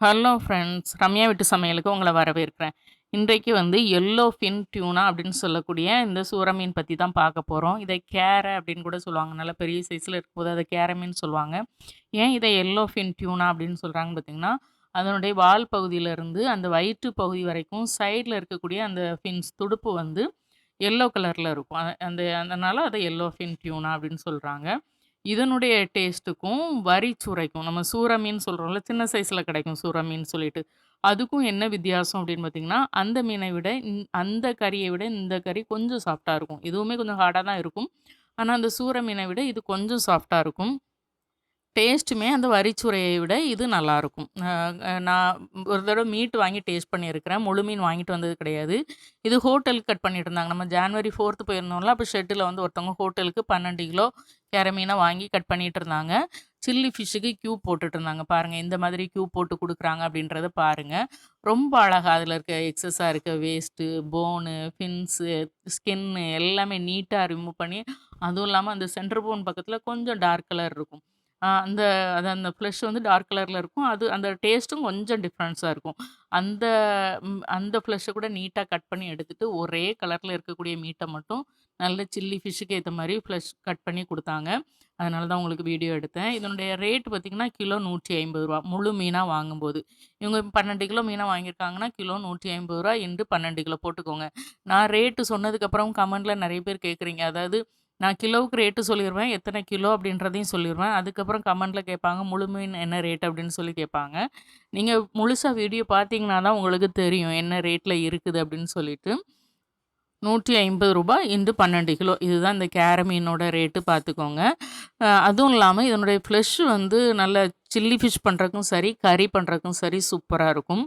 Hello friends Ramya வீட்டு சமையலுக்கு உங்களை வரவேற்கிறேன். இன்றைக்கு வந்து எல்லோ ஃபின் டியூனா அப்படின்னு சொல்லக்கூடிய இந்த சூரமீன் பற்றி தான் பார்க்க போகிறோம் இதை கேரை அப்படின்னு கூட சொல்லுவாங்க. நல்ல பெரிய சைஸில் இருக்கும்போது அதை கேரமீன் சொல்லுவாங்க. ஏன் இதை எல்லோ ஃபின் டியூனா அப்படின்னு சொல்கிறாங்க பார்த்தீங்கன்னா அதனுடைய வால் பகுதியிலேருந்து அந்த வயிற்று பகுதி வரைக்கும் சைடில் இருக்கக்கூடிய அந்த ஃபின்ஸ் துடுப்பு வந்து எல்லோ கலரில் இருக்கும். அந்த அதனால் அதை எல்லோ ஃபின் டியூனா அப்படின்னு சொல்கிறாங்க இதனுடைய டேஸ்ட்டுக்கும் வரி சுரைக்கும். நம்ம சூர மீன் சொல்கிறோம்ல சின்ன சைஸில் கிடைக்கும் சூற மீன் சொல்லிட்டு. அதுக்கும் என்ன வித்தியாசம் அப்படின்னு பார்த்தீங்கன்னா அந்த மீனை விட இந் அந்த கறியை விட இந்த கறி கொஞ்சம் சாஃப்டாக இருக்கும். இதுவுமே கொஞ்சம் ஹார்டாக தான் இருக்கும். ஆனால் அந்த சூர மீனை விட இது கொஞ்சம் சாஃப்டாக இருக்கும். டேஸ்ட்டுமே அந்த வரிச்சுரையை விட இது நல்லாயிருக்கும். நான் ஒரு தடவை மீட் வாங்கி டேஸ்ட் பண்ணியிருக்கிறேன். முழு மீன் வாங்கிட்டு வந்தது கிடையாது. இது ஹோட்டலுக்கு கட் பண்ணிட்டு இருந்தாங்க நம்ம ஜான்வரி ஃபோர்த்து போயிருந்தோம்ல அப்போ ஷெட்டில் வந்து ஒருத்தவங்க ஹோட்டலுக்கு பன்னெண்டு கிலோ கேர மீனை வாங்கி கட் பண்ணிட்டு இருந்தாங்க சில்லி ஃபிஷ்ஷுக்கு க்யூ போட்டுட்டு இருந்தாங்க பாருங்கள் இந்த மாதிரி க்யூ போட்டு கொடுக்குறாங்க அப்படின்றத பாருங்கள் ரொம்ப அழகாக அதில் இருக்க எக்ஸஸாக இருக்க வேஸ்ட்டு போனு ஃபின்ஸு ஸ்கின்னு எல்லாமே நீட்டாக ரிமூவ் பண்ணி அதுவும் இல்லாமல் அந்த சென்டர் போன் பக்கத்தில் கொஞ்சம் டார்க் கலர் இருக்கும். ஆ, அந்த அது அந்த ஃப்ளஷ் வந்து டார்க் கலரில் இருக்கும். அது அந்த டேஸ்ட்டும் கொஞ்சம் டிஃப்ரென்ஸாக இருக்கும். அந்த ம், அந்த ஃப்ளஷை கூட நீட்டாக கட் பண்ணி எடுத்துட்டு ஒரே கலரில் இருக்கக்கூடிய மீட்டை மட்டும் நல்ல சில்லி ஃபிஷ்ஷுக்கு ஏற்ற மாதிரி ஃப்ளஷ் கட் பண்ணி கொடுத்தாங்க. அதனால தான் உங்களுக்கு வீடியோ எடுத்தேன். இதனுடைய ரேட் பார்த்திங்கன்னா கிலோ நூற்றி ஐம்பது ரூபா. முழு மீனாக வாங்கும்போது. இவங்க பன்னெண்டு கிலோ மீனாக வாங்கியிருக்காங்கன்னா கிலோ நூற்றி ஐம்பது ரூபா இன்று பன்னெண்டு கிலோ போட்டுக்கோங்க. நான் ரேட்டு சொன்னதுக்கப்புறம் கமெண்டில் நிறைய பேர் கேட்குறீங்க. அதாவது நான் கிலோவுக்கு ரேட்டு சொல்லிடுவேன் எத்தனை கிலோ அப்படின்றதையும் சொல்லிடுவேன் அதுக்கப்புறம் கமெண்ட்டில் கேட்பாங்க முழு மீன் என்ன ரேட் அப்படின்னு சொல்லி கேட்பாங்க. நீங்கள் முழுசாக வீடியோ பார்த்தீங்கன்னா தான் உங்களுக்கு தெரியும் என்ன ரேட்டில் இருக்குது அப்படின்னு சொல்லிட்டு. நூற்றி ஐம்பது ரூபாய் இன்று பன்னெண்டு கிலோ. இதுதான் இந்த கேர மீனோட ரேட்டு பார்த்துக்கோங்க. அதுவும் இல்லாமல் இதனுடைய ஃப்ளஷ் வந்து நல்ல சில்லி ஃபிஷ் பண்ணுறக்கும் சரி கறி பண்ணுறதுக்கும் சரி சூப்பராக இருக்கும்.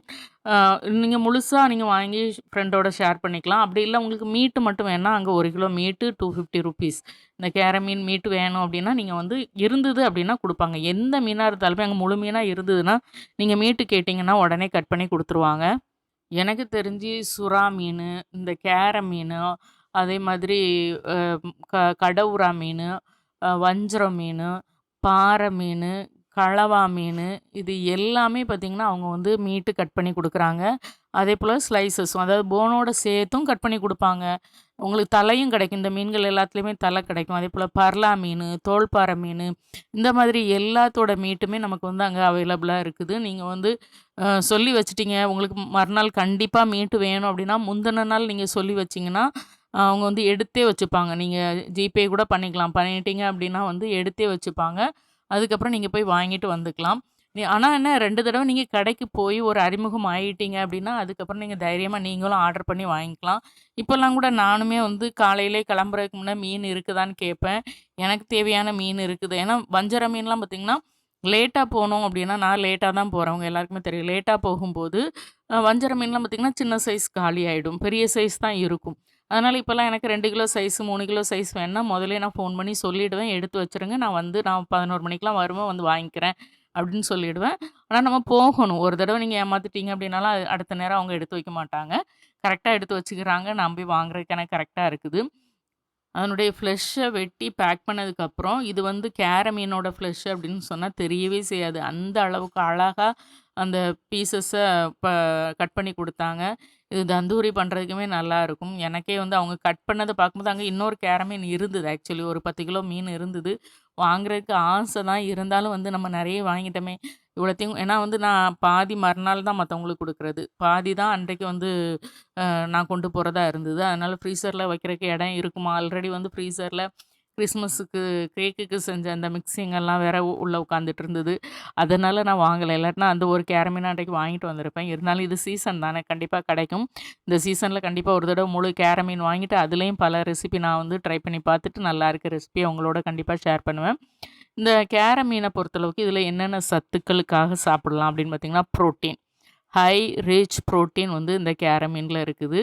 நீங்கள் முழுசாக நீங்கள் வாங்கி ஃப்ரெண்டோட ஷேர் பண்ணிக்கலாம். அப்படி இல்லை உங்களுக்கு மீட்டு மட்டும் வேணால் அங்கே ஒரு கிலோ மீட்டு டூ ஃபிஃப்டி ருபீஸ் இந்த கேர மீன் மீட்டு வேணும் அப்படின்னா நீங்கள் வந்து இருந்தது அப்படின்னா கொடுப்பாங்க. எந்த மீனாக இருந்தாலுமே அங்கே முழு மீனாக இருந்ததுன்னா நீங்கள் மீட்டு கேட்டிங்கன்னா உடனே கட் பண்ணி கொடுத்துருவாங்க. எனக்கு தெரிஞ்சு சுறா மீன் இந்த கேர மீன் அதே மாதிரி க கடவுரா மீன் வஞ்சரம் மீன் பாறை மீன் கலவா மீன் இது எல்லாமே பார்த்திங்கன்னா அவங்க வந்து மீட்டு கட் பண்ணி கொடுக்குறாங்க. அதே போல் ஸ்லைசஸும் அதாவது போனோட சேர்த்தும் கட் பண்ணி கொடுப்பாங்க. உங்களுக்கு தலையும் கிடைக்கும். இந்த மீன்கள் எல்லாத்துலேயுமே தலை கிடைக்கும். அதே போல் பர்லா மீன் தோல்பாறை மீன் இந்த மாதிரி எல்லாத்தோட மீட்டுமே நமக்கு வந்து அங்கே அவைலபிளாக இருக்குது. நீங்கள் வந்து சொல்லி வச்சுட்டீங்க. உங்களுக்கு மறுநாள் கண்டிப்பாக மீட்டு வேணும் அப்படின்னா முந்தின நாள் நீங்கள் சொல்லி வச்சிங்கன்னா அவங்க வந்து எடுத்தே வச்சுப்பாங்க. நீங்கள் ஜிபே கூட பண்ணிக்கலாம். பண்ணிட்டீங்க அப்படின்னா வந்து எடுத்தே வச்சுப்பாங்க. அதுக்கப்புறம் நீங்கள் போய் வாங்கிட்டு வந்துக்கலாம். நீ ஆனால் என்ன ரெண்டு தடவை நீங்கள் கடைக்கு போய் ஒரு அறிமுகம் ஆகிட்டீங்க அப்படின்னா அதுக்கப்புறம் நீங்கள் தைரியமாக நீங்களும் ஆர்டர் பண்ணி வாங்கிக்கலாம். இப்போல்லாம் கூட நானுமே வந்து காலையிலே கிளம்புறதுக்கு முன்னே மீன் இருக்குதான்னு கேட்பேன். எனக்கு தேவையான மீன் இருக்குது. ஏன்னா வஞ்சர மீன்லாம் பார்த்திங்கன்னா லேட்டாக போனோம் அப்படின்னா நான் லேட்டாக தான் போகிறவங்க எல்லாருக்குமே தெரியும். லேட்டாக போகும்போது வஞ்சர மீன்லாம் பார்த்திங்கன்னா சின்ன சைஸ் காலி ஆகிடும் பெரிய சைஸ் தான் இருக்கும். அதனால் இப்போல்லாம் எனக்கு ரெண்டு கிலோ சைஸ் மூணு கிலோ சைஸ் வேணுன்னா முதல்ல நான் ஃபோன் பண்ணி சொல்லிவிடுவேன் எடுத்து வச்சுருங்க. நான் வந்து நான் பதினோரு மணிக்கெலாம் வருவேன் வந்து வாங்கிக்கிறேன். அப்படின்னு சொல்லிடுவேன். ஆனால் நம்ம போகணும். ஒரு தடவை நீங்கள் ஏமாத்திட்டீங்க அப்படின்னாலும் அடுத்த நேரம் அவங்க எடுத்து வைக்க மாட்டாங்க. கரெக்டாக எடுத்து வச்சுக்கிறாங்க. நம்பி வாங்குறதுக்கான கரெக்டாக இருக்குது. அதனுடைய ஃப்ளெஷ்ஷை வெட்டி பேக் பண்ணதுக்கப்புறம் இது வந்து கேர மீனோட ஃப்ளெஷ் அப்படின்னு சொன்னால் தெரியவே செய்யாது. அந்த அளவுக்கு அழகாக அந்த பீசஸை இப்போ கட் பண்ணி கொடுத்தாங்க. இது தந்தூரி பண்ணுறதுக்குமே நல்லா இருக்கும். எனக்கே வந்து அவங்க கட் பண்ணதை பார்க்கும்போது அங்கே இன்னொரு கேரமீன் இருந்தது. ஆக்சுவலி ஒரு பத்து கிலோ மீன் இருந்தது. வாங்குறதுக்கு ஆசை தான். இருந்தாலும் வந்து நம்ம நிறைய வாங்கிட்டோமே. இவ்வளோத்தையும் ஏன்னா வந்து நான் பாதி மறுநாள் தான் மற்றவங்களுக்கு கொடுக்குறது. பாதி தான் அன்றைக்கு வந்து நான் கொண்டு போகிறதா இருந்தது. அதனால் ஃப்ரீசரில் வைக்கிறதுக்கு இடம் இருக்குமா? ஆல்ரெடி வந்து ஃப்ரீசரில் கிறிஸ்மஸுக்கு கேக்குக்கு செஞ்ச அந்த மிக்சிங்கெல்லாம் வேற உள்ளே உட்காந்துட்டு இருந்தது அதனால் நான் வாங்கலை. இல்லாட்டினா அந்த ஒரு கேரமீனாட்டைக்கு அன்றைக்கு வாங்கிட்டு வந்திருப்பேன். இருந்தாலும் இது சீசன் தானே கண்டிப்பாக கிடைக்கும். இந்த சீசனில் கண்டிப்பாக ஒரு தடவை முழு கேரமீன் வாங்கிட்டு அதுலேயும் பல ரெசிபி நான் வந்து ட்ரை பண்ணி பார்த்துட்டு நல்லா இருக்க ரெசிபி உங்களோட கண்டிப்பாக ஷேர் பண்ணுவேன். இந்த கேரமீனை பொறுத்தளவுக்கு இதில் என்னென்ன சத்துக்களுக்காக சாப்பிடலாம் அப்படின்னு பார்த்தீங்கன்னா ப்ரோட்டீன். ஹை ரிச் ப்ரோட்டீன் வந்து இந்த கேரமீனில் இருக்குது.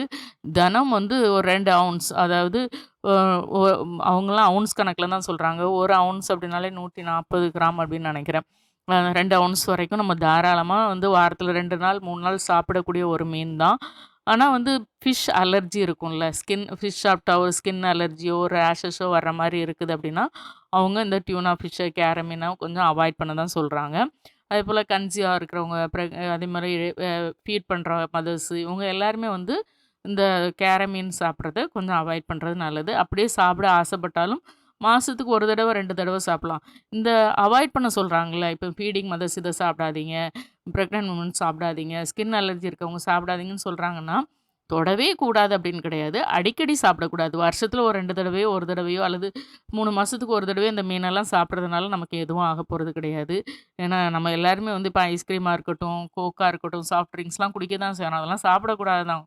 தினம் வந்து ஒரு ரெண்டு அவுன்ஸ் அதாவது அவங்களாம் அவுன்ஸ் கணக்கில் தான் சொல்கிறாங்க ஒரு அவுன்ஸ் அப்படின்னாலே நூற்றி நாற்பது கிராம் அப்படின்னு நினைக்கிறேன். ரெண்டு அவுன்ஸ் வரைக்கும் நம்ம தாராளமாக வந்து வாரத்தில் ரெண்டு நாள் மூணு நாள் சாப்பிடக்கூடிய ஒரு மீன் தான். ஆனால் வந்து ஃபிஷ் அலர்ஜி இருக்கும்ல. ஸ்கின் ஃபிஷ் சாப்பிட்டா ஒரு ஸ்கின் அலர்ஜியோ ரேஷஸோ வர்ற மாதிரி இருக்குது அப்படின்னா அவங்க இந்த டியூனா ஃபிஷ்ஷை கேரமீனாக கொஞ்சம் அவாய்ட் பண்ண தான் சொல்கிறாங்க அதே போல் கன்சியாக இருக்கிறவங்க அதே மாதிரி ஃபீட் பண்ணுற மதர்ஸு இவங்க எல்லாருமே வந்து இந்த கேர மீன் சாப்பிட்றத கொஞ்சம் அவாய்ட் பண்ணுறது நல்லது. அப்படியே சாப்பிட ஆசைப்பட்டாலும் மாதத்துக்கு ஒரு தடவை ரெண்டு தடவை சாப்பிட்லாம். இந்த அவாய்ட் பண்ண சொல்கிறாங்களே இப்போ ஃபீடிங் மதர்ஸ் இதை சாப்பிடாதீங்க ப்ரெக்னென்ட் உமன் சாப்பிடாதீங்க ஸ்கின் அலர்ஜி இருக்கவங்க சாப்பிடாதீங்கன்னு சொல்கிறாங்கன்னா தொடவே கூடாது அப்படின்னு கிடையாது. அடிக்கடி சாப்பிடக்கூடாது. வருஷத்தில் ஒரு ரெண்டு தடவையோ ஒரு தடவையோ அல்லது மூணு மாதத்துக்கு ஒரு தடவையோ இந்த மீனெல்லாம் சாப்பிட்றதுனால நமக்கு எதுவும் ஆக போகிறது கிடையாது. ஏன்னா நம்ம எல்லாருமே வந்து இப்போ ஐஸ்கிரீமாக இருக்கட்டும் கோக்காக இருக்கட்டும் சாஃப்ட் ட்ரிங்க்ஸ்லாம் குடிக்க தான் செய்யணும் அதெல்லாம் சாப்பிடக்கூடாது தான்.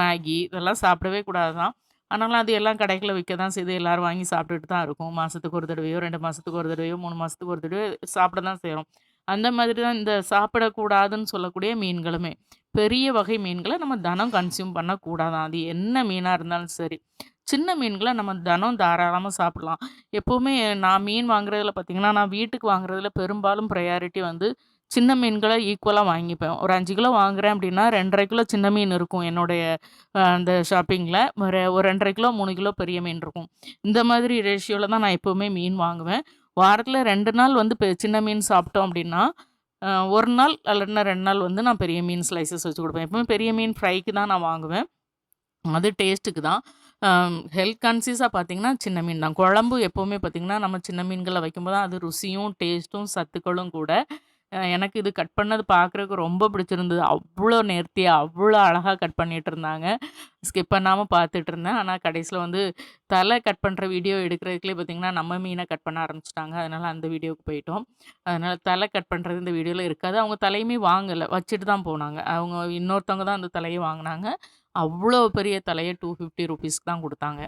மேகி இதெல்லாம் சாப்பிடவே கூடாது தான். ஆனாலும் அது எல்லாம் கடைகளில் விற்க தான் செய்து எல்லோரும் வாங்கி சாப்பிட்டுட்டு தான் இருக்கும். மாதத்துக்கு ஒரு தடவையோ ரெண்டு மாதத்துக்கு ஒரு தடவையோ மூணு மாதத்துக்கு ஒரு தடவையோ சாப்பிட தான் செய்கிறோம் அந்த மாதிரி தான் இந்த சாப்பிடக்கூடாதுன்னு சொல்லக்கூடிய மீன்களுமே. பெரிய வகை மீன்களை நம்ம தினம் கன்சியூம் பண்ணக்கூடாதான். அது என்ன மீனாக இருந்தாலும் சரி. சின்ன மீன்களை நம்ம தினம் தாராளமாக சாப்பிடலாம். எப்போவுமே நான் மீன் வாங்குறதுல பார்த்திங்கன்னா நான் வீட்டுக்கு வாங்குறதுல பெரும்பாலும் ப்ரையாரிட்டி வந்து சின்ன மீன்களை ஈக்குவலாக வாங்கிப்பேன். ஒரு அஞ்சு கிலோ வாங்குறேன் அப்படின்னா ரெண்டரை கிலோ சின்ன மீன் இருக்கும் என்னுடைய அந்த ஷாப்பிங்கில் ஒரு ஒரு ரெண்டரை கிலோ மூணு கிலோ பெரிய மீன் இருக்கும். இந்த மாதிரி ரேஷியோவில் தான் நான் எப்போவுமே மீன் வாங்குவேன். வாரத்தில் ரெண்டு நாள் வந்து பெ சின்ன மீன் சாப்பிட்டோம் அப்படின்னா ஒரு நாள் இல்லைன்னா ரெண்டு நாள் வந்து நான் பெரிய மீன் ஸ்லைசஸ் வச்சு கொடுப்பேன். எப்பவுமே பெரிய மீன் ஃப்ரைக்கு தான் நான் வாங்குவேன். அது டேஸ்ட்டுக்கு தான். ஹெல்த் கான்சியஸாக பார்த்தீங்கன்னா சின்ன மீன் தான். குழம்பு எப்போவுமே பார்த்திங்கன்னா நம்ம சின்ன மீன்களை வைக்கும்போது அது ருசியும் டேஸ்ட்டும் சத்துக்களும் கூட எனக்கு இது கட் பண்ணது பார்க்குறதுக்கு ரொம்ப பிடிச்சிருந்தது. அவ்வளோ நேர்த்தியாக அவ்வளோ அழகாக கட் பண்ணிட்டு இருந்தாங்க. ஸ்கிப் பண்ணாமல் பார்த்துட்டு இருந்தேன். ஆனால் கடைசியில் வந்து தலை கட் பண்ணுற வீடியோ எடுக்கிறதுக்குள்ளே பார்த்தீங்கன்னா, நம்ம மீனை கட் பண்ண ஆரம்பிச்சிட்டாங்க அதனால் அந்த வீடியோவுக்கு போயிட்டோம். அதனால் தலை கட் பண்ணுறது இந்த வீடியோவில் இருக்காது. அவங்க தலையுமே வாங்கலை வச்சுட்டு தான் போனாங்க. அவங்க இன்னொருத்தவங்க தான் அந்த தலையை வாங்கினாங்க அவ்வளோ பெரிய தலையை டூ ஃபிஃப்டி ருபீஸ்க்கு தான் கொடுத்தாங்க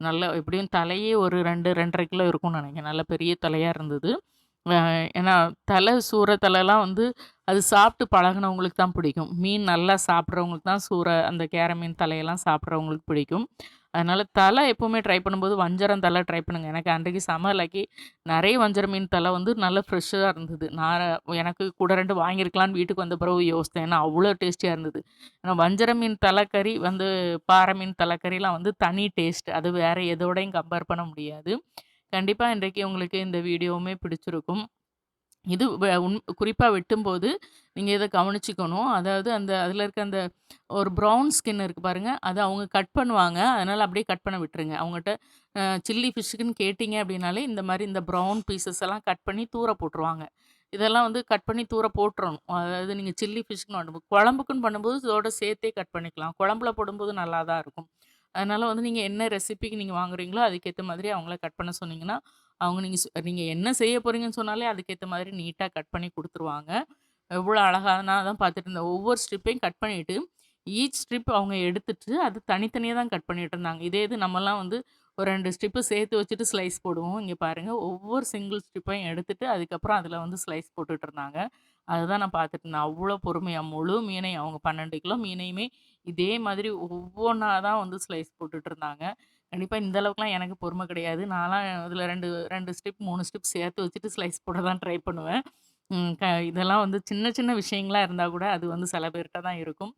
நல்ல எப்படியும் தலையே ஒரு 2, 2 கிலோ இருக்கும்னு நினைக்கிறேன். நல்ல பெரிய தலையாக இருந்தது. ஏன்னா தலை சூற தலைலாம் வந்து அது சாப்பிட்டு பழகுனவங்களுக்கு தான் பிடிக்கும். மீன் நல்லா சாப்பிட்றவங்களுக்கு தான் சூற அந்த கேர மீன் தலையெல்லாம் சாப்பிட்றவங்களுக்கு பிடிக்கும். அதனால் தலை எப்போவுமே ட்ரை பண்ணும்போது வஞ்சரம் தலை ட்ரை பண்ணுங்கள் எனக்கு அன்றைக்கு செம லக்கி. நிறைய வஞ்சர மீன் தலை வந்து நல்லா ஃப்ரெஷ்ஷாக இருந்தது. நான் எனக்கு கூட ரெண்டு வாங்கியிருக்கலான்னு வீட்டுக்கு வந்த பிறகு யோசித்தேன். ஏன்னா அவ்வளோ டேஸ்டியாக இருந்தது. ஏன்னா வஞ்சர மீன் தலைக்கறி வந்து பாறை மீன் தலைக்கறிலாம் வந்து தனி டேஸ்ட். அது வேறு எதோடையும் கம்பேர் பண்ண முடியாது. கண்டிப்பாக இன்றைக்கு உங்களுக்கு இந்த வீடியோவுமே பிடிச்சிருக்கும். இது வ உண் குறிப்பா வெட்டும்போது, நீங்கள் இதை கவனிச்சிக்கணும் அதாவது அந்த அதில் இருக்க அந்த ஒரு ப்ரௌன் ஸ்கின் இருக்குது பாருங்கள் அதை அவங்க கட் பண்ணுவாங்க. அதனால் அப்படியே கட் பண்ண விட்டுருங்க. அவங்ககிட்ட சில்லி ஃபிஷ்ஷுக்குன்னு கேட்டிங்க அப்படின்னாலே, இந்த மாதிரி இந்த ப்ரௌன் பீசஸ் எல்லாம் கட் பண்ணி தூர போட்டுருவாங்க. இதெல்லாம் வந்து கட் பண்ணி தூர போட்டுறணும். அதாவது நீங்கள் சில்லி ஃபிஷ்க்குன்னு பண்ணும்போது குழம்புக்குன்னு பண்ணும்போது இதோட சேர்த்தே கட் பண்ணிக்கலாம். குழம்புல போடும்போது நல்லா தான் இருக்கும். அதனால் வந்து நீங்கள் என்ன ரெசிபிக்கு நீங்கள் வாங்குறீங்களோ, அதுக்கேற்ற மாதிரி அவங்கள கட் பண்ண சொன்னீங்கன்னா, அவங்க நீங்கள் நீங்கள் என்ன செய்ய போகிறீங்கன்னு சொன்னாலே, அதுக்கேற்ற மாதிரி நீட்டாக கட் பண்ணி கொடுத்துருவாங்க எவ்வளோ அழகானா நான் தான் பார்த்துட்டு இருந்தேன். ஒவ்வொரு ஸ்ட்ரிப்பையும் கட் பண்ணிட்டு, ஈச் ஸ்ட்ரிப் அவங்க எடுத்துட்டு, அது தனித்தனியாக தான் கட் பண்ணிட்டு இருந்தாங்க. இதே இது நம்மலாம் வந்து ஒரு ரெண்டு ஸ்ட்ரிப்பு சேர்த்து வச்சுட்டு ஸ்லைஸ் போடுவோம். இங்கே பாருங்கள் ஒவ்வொரு சிங்கிள் ஸ்ட்ரிப்பையும் எடுத்துட்டு, அதுக்கப்புறம் அதில் வந்து ஸ்லைஸ் போட்டுட்டு இருந்தாங்க. அதுதான் நான் பார்த்துட்டு இருந்தேன். அவ்வளோ பொறுமையாக முழு மீனையும் அவங்க 12 கிலோ மீனையுமே இதே மாதிரி ஒவ்வொன்றா தான் வந்து ஸ்லைஸ் போட்டுட்டு இருந்தாங்க. கண்டிப்பாக இந்த அளவுக்குலாம் எனக்கு பொறுமை கிடையாது. நான்லாம் அதில் ரெண்டு ரெண்டு ஸ்டெப் மூணு ஸ்டெப் சேர்த்து வச்சுட்டு ஸ்லைஸ் போட தான் ட்ரை பண்ணுவேன். க இதெல்லாம் வந்து சின்ன சின்ன விஷயங்களா இருந்தால் கூட அது வந்து சில பேர்கிட்ட தான் இருக்கும்.